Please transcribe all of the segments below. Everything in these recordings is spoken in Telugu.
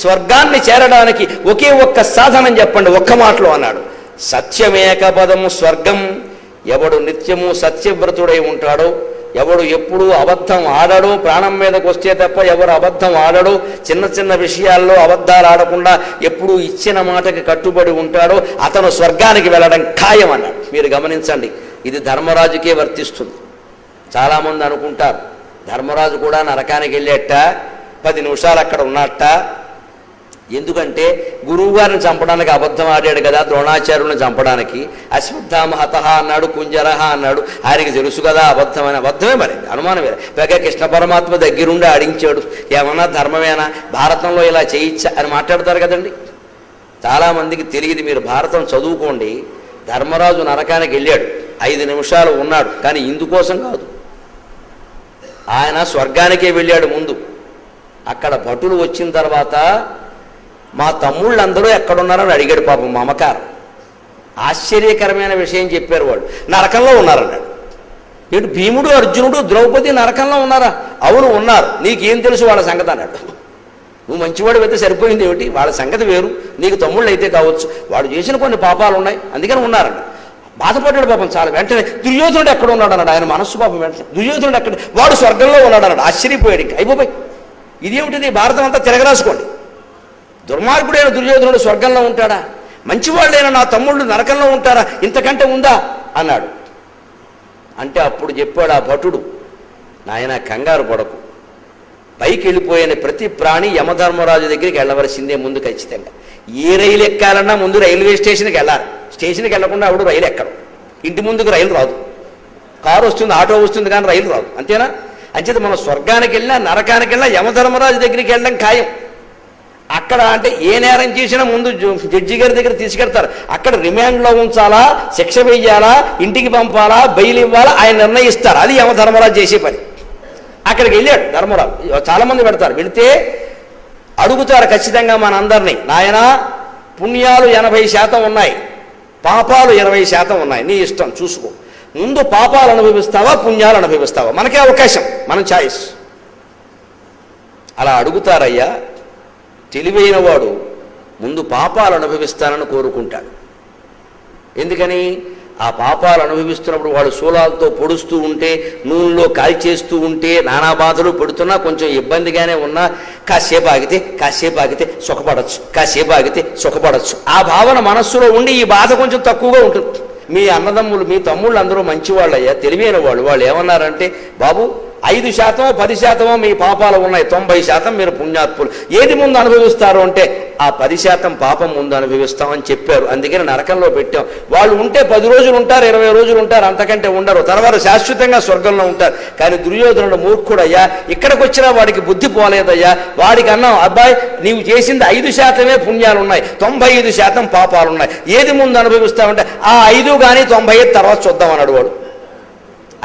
స్వర్గాన్ని చేరడానికి ఒకే ఒక్క సాధనం చెప్పండి ఒక్క మాటలో అన్నాడు. సత్యమేక పదము స్వర్గం. ఎవడు నిత్యము సత్యవ్రతుడై ఉంటాడో ఎవడు ఎప్పుడూ అబద్ధం ఆడడు ప్రాణం మీదకు వస్తే తప్ప ఎవరు అబద్ధం ఆడడు చిన్న చిన్న విషయాల్లో అబద్ధాలు ఆడకుండా ఎప్పుడూ ఇచ్చిన మాటకి కట్టుబడి ఉంటాడో అతను స్వర్గానికి వెళ్ళడం ఖాయం అన్నాడు. మీరు గమనించండి ఇది ధర్మరాజుకే వర్తిస్తుంది. చాలామంది అనుకుంటారు ధర్మరాజు కూడా నరకానికి వెళ్ళేట పది నిమిషాలు అక్కడ ఉన్నట్ట ఎందుకంటే గురువుగారిని చంపడానికి అబద్ధం ఆడాడు కదా ద్రోణాచార్యులను చంపడానికి. అశ్వత్థామ హతహ అన్నాడు కుంజరహ అన్నాడు. ఆయనకి తెలుసు కదా అబద్ధమైన అబద్ధమే మరి అనుమానం వేరే. పైగా కృష్ణ పరమాత్మ దగ్గరుండి అడించాడు ఏమన్నా ధర్మమేనా? భారతంలో ఇలా చేయించా అని మాట్లాడతారు కదండి. చాలామందికి తెలియదు మీరు భారతం చదువుకోండి. ధర్మరాజు నరకానికి వెళ్ళాడు. ఐదు నిమిషాలు ఉన్నాడు కానీ ఇందుకోసం కాదు. ఆయన స్వర్గానికే వెళ్ళాడు ముందు. అక్కడ భటులు వచ్చిన తర్వాత మా తమ్ముళ్ళందరూ ఎక్కడున్నారని అడిగాడు పాపం మమకారం ఆశ్చర్యకరమైన విషయం చెప్పారు వాడు. నరకంలో ఉన్నారన్నాడు. ఏంటి భీముడు అర్జునుడు ద్రౌపది నరకంలో ఉన్నారా? అవును ఉన్నారు. నీకేం తెలుసు వాళ్ళ సంగతి అన్నాడు. నువ్వు మంచివాడు అయితే సరిపోయింది ఏమిటి? వాళ్ళ సంగతి వేరు. నీకు తమ్ముళ్ళు అయితే కావచ్చు. వాడు చేసిన కొన్ని పాపాలు ఉన్నాయి. అందుకని ఉన్నారండి బాధపడ్డాడు పాపం చాలా. వెంటనే దుర్యోధనుడు ఎక్కడ ఉన్నాడు అన్నాడు ఆయన మనస్సు పాపం వెంటనే. దుర్యోధనుడు ఎక్కడ? వాడు స్వర్గంలో ఉన్నాడు అన్నాడు ఆశ్చర్యపోయాడు ఇంకా. అయిపోయి. ఇదేమిటిది భారతం అంతా తిరగరాసుకోండి. దుర్మార్గుడైన దుర్యోధనుడు స్వర్గంలో ఉంటాడా? మంచివాళ్ళైన నా తమ్ముళ్ళు నరకంలో ఉంటారా? ఇంతకంటే ఉందా? అన్నాడు. అంటే అప్పుడు చెప్పాడు ఆ భటుడు నాయన కంగారు పడకు. పైకి వెళ్ళిపోయిన ప్రతి ప్రాణి యమధర్మరాజు దగ్గరికి వెళ్ళవలసిందే ముందు ఖచ్చితంగా. ఏ రైలు ఎక్కాలన్నా ముందు రైల్వే స్టేషన్కి వెళ్ళాలి. స్టేషన్కి వెళ్ళకుండా ఆవిడ రైలు ఎక్కడం. ఇంటి ముందుకు రైలు రాదు. కారు వస్తుంది ఆటో వస్తుంది కానీ రైలు రాదు. అంతేనా? అంచేత మనం స్వర్గానికి వెళ్ళినా నరకానికి వెళ్ళినా యమధర్మరాజు దగ్గరికి వెళ్ళడం ఖాయం. అక్కడ అంటే ఏ నేరం చేసినా ముందు జడ్జి గారి దగ్గర తీసుకెళ్తారు అక్కడ రిమాండ్లో ఉంచాలా శిక్ష వేయాలా ఇంటికి పంపాలా బెయిల్ ఇవ్వాలా ఆయన నిర్ణయిస్తారు. అది యమధర్మరాజు చేసే పని. అక్కడికి వెళ్ళాడు ధర్మరాజు. చాలామంది పెడతారు. వెళితే అడుగుతారు ఖచ్చితంగా మనందరినీ నాయన పుణ్యాలు ఎనభై శాతం ఉన్నాయి. పాపాలు ఇరవై శాతం ఉన్నాయి. నీ ఇష్టం చూసుకో. ముందు పాపాలు అనుభవిస్తావా పుణ్యాలు అనుభవిస్తావా? మనకే అవకాశం మన ఛాయిస్. అలా అడుగుతారయ్యా తెలివైన వాడు ముందు పాపాలు అనుభవిస్తానని కోరుకుంటాడు. ఎందుకని? ఆ పాపాలు అనుభవిస్తున్నప్పుడు వాడు శూలాలతో పొడుస్తూ ఉంటే నూనెలో కాల్చేస్తూ ఉంటే నానా బాధలు పెడుతున్నా కొంచెం ఇబ్బందిగానే ఉన్నా కాసేపు ఆగితే కాసేపు ఆగితే సుఖపడచ్చు కాసేపు ఆగితే సుఖపడచ్చు. ఆ భావన మనస్సులో ఉండి ఈ బాధ కొంచెం తక్కువగా ఉంటుంది. మీ అన్నదమ్ములు మీ తమ్ముళ్ళు అందరూ మంచివాళ్ళయ్యా తెలివైన వాళ్ళు. వాళ్ళు ఏమన్నారంటే బాబు ఐదు శాతమో పది శాతమో మీ పాపాలు ఉన్నాయి. తొంభై శాతం మీరు పుణ్యాత్ములు. ఏది ముందు అనుభవిస్తారు అంటే ఆ పది శాతం పాపం ముందు అనుభవిస్తామని చెప్పారు. అందుకని నరకంలో పెట్టాం. వాళ్ళు ఉంటే పది రోజులు ఉంటారు ఇరవై రోజులు ఉంటారు అంతకంటే ఉండరు. తర్వాత శాశ్వతంగా స్వర్గంలో ఉంటారు. కానీ దుర్యోధనుడు మూర్ఖుడయ్యా ఇక్కడికి వచ్చినా వాడికి బుద్ధి పోలేదయ్యా. వాడికి అన్నాం అబ్బాయి నీవు చేసింది ఐదు శాతమే పుణ్యాలు ఉన్నాయి తొంభై ఐదు శాతం పాపాలు ఉన్నాయి ఏది ముందు అనుభవిస్తామంటే ఆ ఐదు కానీ తొంభై తర్వాత చూద్దాం అన్నాడు వాడు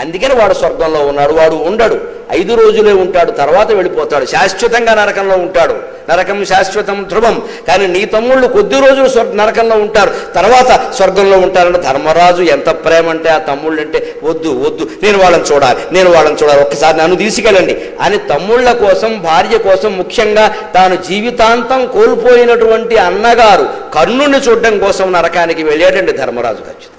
అందుకని వాడు స్వర్గంలో ఉన్నాడు వాడు ఉండడు. ఐదు రోజులే ఉంటాడు తర్వాత వెళ్ళిపోతాడు. శాశ్వతంగా నరకంలో ఉంటాడు. నరకం శాశ్వతం ధ్రువం. కానీ నీ తమ్ముళ్ళు కొద్ది రోజులు స్వర్గ నరకంలో ఉంటారు. తర్వాత స్వర్గంలో ఉంటారంటే ధర్మరాజు ఎంత ప్రేమ అంటే ఆ తమ్ముళ్ళు అంటే వద్దు వద్దు నేను వాళ్ళని చూడాలి నేను వాళ్ళని చూడాలి ఒక్కసారి నన్ను తీసుకెళ్ళండి. అని తమ్ముళ్ళ కోసం భార్య కోసం ముఖ్యంగా తాను జీవితాంతం కోల్పోయినటువంటి అన్నగారు కర్ణుని చూడడం కోసం నరకానికి వెళ్ళాడండి ధర్మరాజు ఖచ్చితంగా.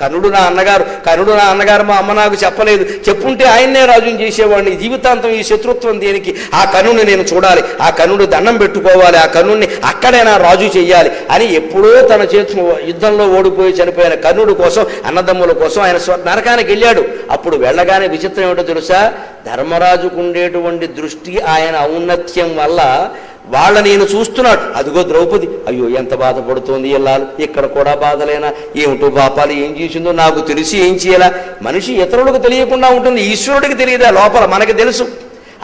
కర్ణుడు నా అన్నగారు కర్ణుడు నా అన్నగారు మా అమ్మ నాకు చెప్పలేదు. చెప్పుంటే ఆయన్నే రాజుని చేసేవాడిని. జీవితాంతం ఈ శత్రుత్వం దేనికి? ఆ కర్ణుని నేను చూడాలి. ఆ కర్ణుడు దండం పెట్టుకోవాలి. ఆ కర్ణుడిని అక్కడే నా రాజు చెయ్యాలి అని ఎప్పుడో తన చేతు యుద్ధంలో ఓడిపోయి చనిపోయిన కర్ణుడు కోసం అన్నదమ్ముల కోసం ఆయన స్వ- నరకానికి వెళ్ళాడు. అప్పుడు వెళ్ళగానే విచిత్రం ఏమిటో తెలుసా? ధర్మరాజుకు ఉండేటువంటి దృష్టి ఆయన ఔన్నత్యం వల్ల వాళ్ళ నేను చూస్తున్నాడు. అదిగో ద్రౌపది. అయ్యో ఎంత బాధపడుతోంది ఇల్లాలు. ఇక్కడ కూడా బాధలేనా? ఏమిటో పాపాలు ఏం చేసిందో నాకు తెలిసి ఏం చేయాలా? మనిషి ఇతరులకు తెలియకుండా ఉంటుంది. ఈశ్వరుడికి తెలియదా? లోపల మనకి తెలుసు.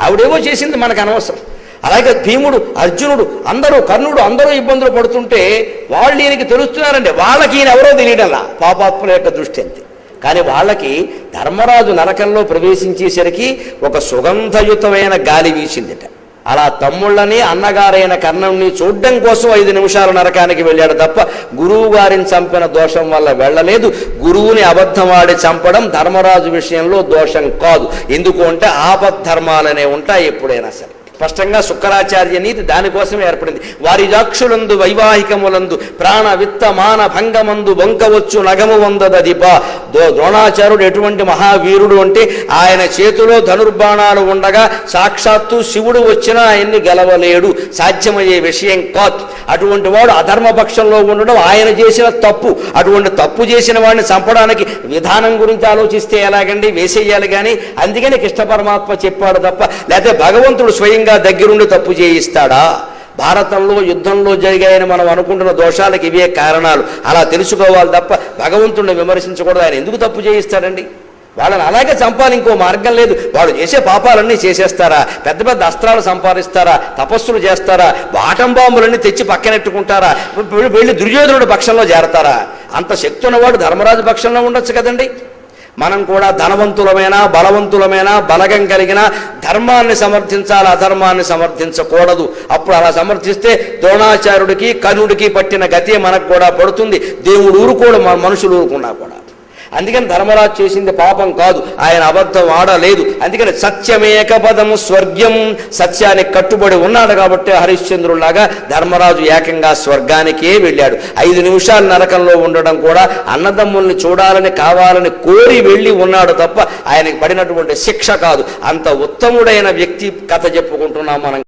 ఆవిడేవో చేసింది మనకు అనవసరం. అలాగే భీముడు అర్జునుడు అందరూ కర్ణుడు అందరూ ఇబ్బందులు పడుతుంటే వాళ్ళు ఈయనకి తెలుస్తున్నారండి వాళ్ళకి ఈయన ఎవరో తెలియడంలా? పాపాత్ముల యొక్క దృష్టి అంతే. కానీ వాళ్ళకి ధర్మరాజు నరకంలో ప్రవేశించేసరికి ఒక సుగంధయుతమైన గాలి వీసిందిట. అలా తమ్ముళ్ళని అన్నగారైన కర్ణుణ్ణి చూడడం కోసం ఐదు నిమిషాలు నరకానికి వెళ్ళాడు తప్ప గురువు గారిని చంపిన దోషం వల్ల వెళ్ళలేదు. గురువుని అబద్ధమాడి చంపడం ధర్మరాజు విషయంలో దోషం కాదు. ఎందుకు అంటే ఆపద్ధర్మాలనే ఉంటాయి ఎప్పుడైనా సరే. స్పష్టంగా శుక్రాచార్య నీతి దానికోసం ఏర్పడింది. వారి జాక్షులందు వైవాహికములందు ప్రాణ విత్త మాన భంగమందు వంకవచ్చు నగము వందదదిప దో ద్రోణాచార్యుడు ఎటువంటి మహావీరుడు అంటే ఆయన చేతిలో ధనుర్బాణాలు ఉండగా సాక్షాత్తు శివుడు వచ్చినా ఆయన్ని గెలవలేడు. సాధ్యమయ్యే విషయం కాదు. అటువంటి వాడు అధర్మ పక్షంలో ఉండడం ఆయన చేసిన తప్పు. అటువంటి తప్పు చేసిన వాడిని చంపడానికి విధానం గురించి ఆలోచిస్తే ఎలాగండి? వేసేయాలి కానీ అందుకని కృష్ణ పరమాత్మ చెప్పాడు తప్ప లేకపోతే భగవంతుడు స్వయంగా దగ్గరుండి తప్పు చేయిస్తాడా? భారతంలో యుద్ధంలో జరిగాయని మనం అనుకుంటున్న దోషాలకు ఇవే కారణాలు. అలా తెలుసుకోవాలి తప్ప భగవంతుడిని విమర్శించకూడదు. ఆయన ఎందుకు తప్పు చేయిస్తాడండి? వాళ్ళని అలాగే చంపాలి ఇంకో మార్గం లేదు. వాడు చేసే పాపాలన్నీ చేసేస్తారా? పెద్ద పెద్ద అస్త్రాలు సంపాదిస్తారా? తపస్సులు చేస్తారా? బాటం బాంబులన్నీ తెచ్చి పక్కనెట్టుకుంటారా? వెళ్ళి దుర్యోధనుడు పక్షంలో చేరతారా అంత శక్తి ఉన్నవాడు ధర్మరాజు పక్షంలో ఉండొచ్చు కదండి. మనం కూడా ధనవంతులమైనా బలవంతులమైనా బలగం కలిగిన ధర్మాన్ని సమర్థించాలి. అధర్మాన్ని సమర్థించకూడదు. అప్పుడు అలా సమర్థిస్తే ద్రోణాచార్యుడికి కనుడికి పట్టిన గతి మనకు కూడా పడుతుంది. దేవుడు ఊరుకోడు మనుషులు ఊరుకున్నా కూడా. అందుకని ధర్మరాజు చేసింది పాపం కాదు. ఆయన అబద్ధం ఆడలేదు. అందుకని సత్యమేక పదము స్వర్గం సత్యానికి కట్టుబడి ఉన్నాడు కాబట్టి హరిశ్చంద్రులాగా ధర్మరాజు ఏకంగా స్వర్గానికే వెళ్ళాడు. ఐదు నిమిషాలు నరకంలో ఉండడం కూడా అన్నదమ్ముల్ని చూడాలని కావాలని కోరి వెళ్ళి ఉన్నాడు తప్ప ఆయనకి పడినటువంటి శిక్ష కాదు. అంత ఉత్తముడైన వ్యక్తి కథ చెప్పుకుంటున్నాం మనం.